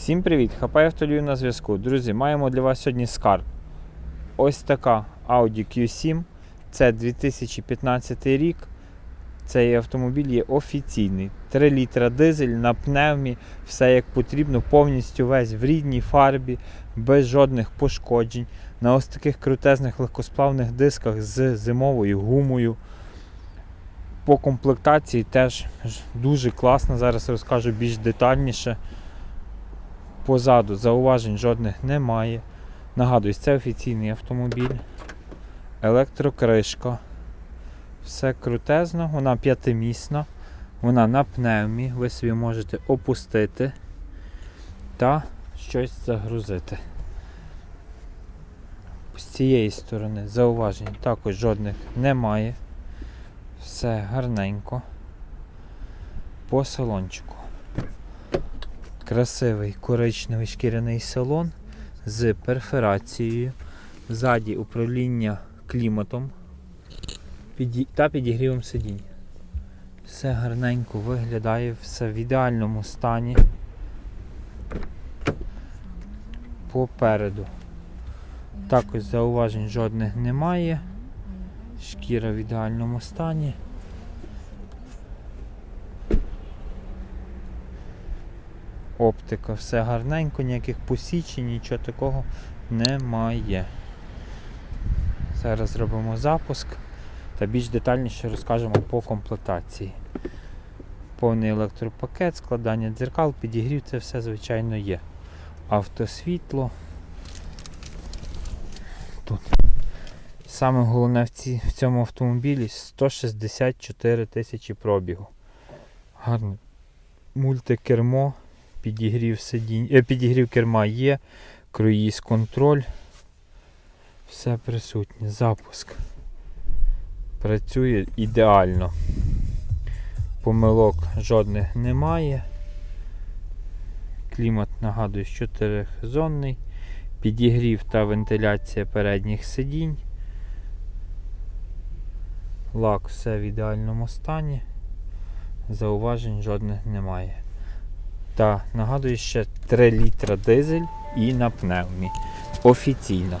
Всім привіт! ХП Автолюю на зв'язку. Друзі, маємо для вас сьогодні скарб. Ось така Audi Q7. Це 2015 рік. Цей автомобіль є офіційний. 3 літра дизель на пневмі, все як потрібно, повністю весь в рідній фарбі, без жодних пошкоджень. На ось таких крутезних легкосплавних дисках з зимовою гумою. По комплектації теж дуже класно. Зараз розкажу більш детальніше. Позаду зауважень жодних немає. Нагадую, це офіційний автомобіль. Електрокришка. Все крутезно, вона п'ятимісна, вона на пневмі, ви собі можете опустити та щось загрузити. З цієї сторони зауважень також жодних немає. Все гарненько. По салончику красивий коричневий шкіряний салон з перфорацією, ззаді управління кліматом та підігрівом сидінь. Все гарненько виглядає, все в ідеальному стані. Попереду. Також зауважень жодних немає. Шкіра в ідеальному стані. Оптика, все гарненько, ніяких посічень, нічого такого немає. Зараз зробимо запуск та більш детальніше розкажемо по комплектації. Повний електропакет, складання дзеркал, підігрів, це все звичайно є. Автосвітло. Тут. Саме головне в, ці, в цьому автомобілі 164 тисячі пробігу. Гарне мультикермо підігрів сидінь, е, підігрів керма є, круїз контроль. Все присутнє. Запуск. Працює ідеально. Помилок жодних немає. Клімат, нагадую, 4-зонний. Підігрів та вентиляція передніх сидінь. Лак все в ідеальному стані. Зауважень жодних немає. Та нагадую ще 3 літра дизель і на пневмі. Офіційно.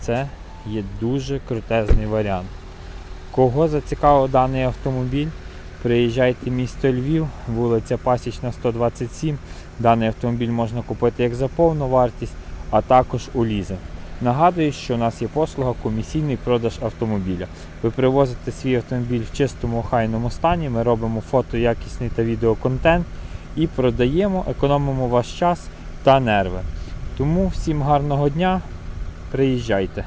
Це є дуже крутезний варіант. Кого зацікавив даний автомобіль, приїжджайте в місто Львів, вулиця Пасічна 127. Даний автомобіль можна купити як за повну вартість, а також у лізинг. Нагадую, що у нас є послуга комісійний продаж автомобіля. Ви привозите свій автомобіль в чистому охайному стані, ми робимо фото, якісний та відеоконтент і продаємо, економимо ваш час та нерви. Тому всім гарного дня, приїжджайте.